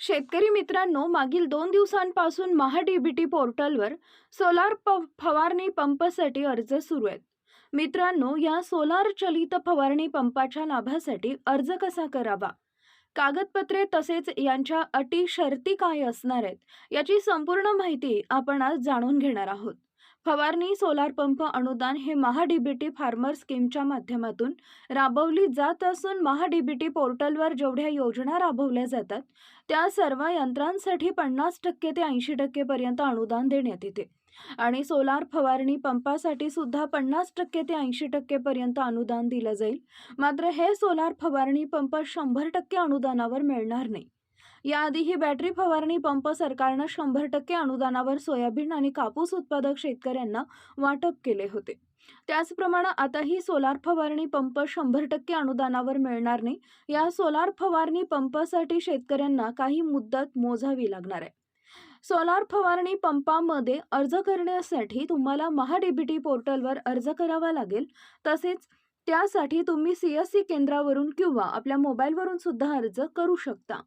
शेतकरी मित्रांनो मागील दोन दिवसांपासून महाडीबीटी पोर्टलवर सोलार प फवारणी पंपसाठी अर्ज सुरू आहेत. मित्रांनो या सोलार चलित फवारणी पंपाच्या लाभासाठी अर्ज कसा करावा? कागदपत्रे तसेच यांच्या अटी शर्ती काय असणार आहेत? याची संपूर्ण माहिती आपण आज जाणून घेणार आहोत. फवारणी सोलार पंप अनुदान हे महाडीबीटी फार्मर स्कीमच्या माध्यमातून राबवली जात असून महाडीबीटी पोर्टलवर जेवढ्या योजना राबवल्या जातात त्या सर्व यंत्रांसाठी पन्नास टक्के ते ऐंशी टक्केपर्यंत अनुदान देण्यात येते. आणि सोलार फवारणी पंपासाठी सुद्धा पन्नास टक्के ते ऐंशी टक्केपर्यंत अनुदान दिलं जाईल. मात्र हे सोलार फवारणी पंप शंभर टक्के अनुदानावर मिळणार नाही. याआधी ही बॅटरी फवारणी पंप सरकारनं शंभर टक्के अनुदानावर सोयाबीन आणि कापूस उत्पादक शेतकऱ्यांना वाटप केले होते. त्याचप्रमाणे आताही सोलार फवारणी पंप शंभर टक्के अनुदानावर मिळणार नाही. या सोलार फवारणी पंपासाठी शेतकऱ्यांना काही मुदत मोजावी लागणार आहे. सोलार फवारणी पंपामध्ये अर्ज करण्यासाठी तुम्हाला महाडीबीटी पोर्टलवर अर्ज करावा लागेल. तसेच त्यासाठी तुम्ही सी एस सी केंद्रावरून किंवा आपल्या मोबाईलवरून सुद्धा अर्ज करू शकता.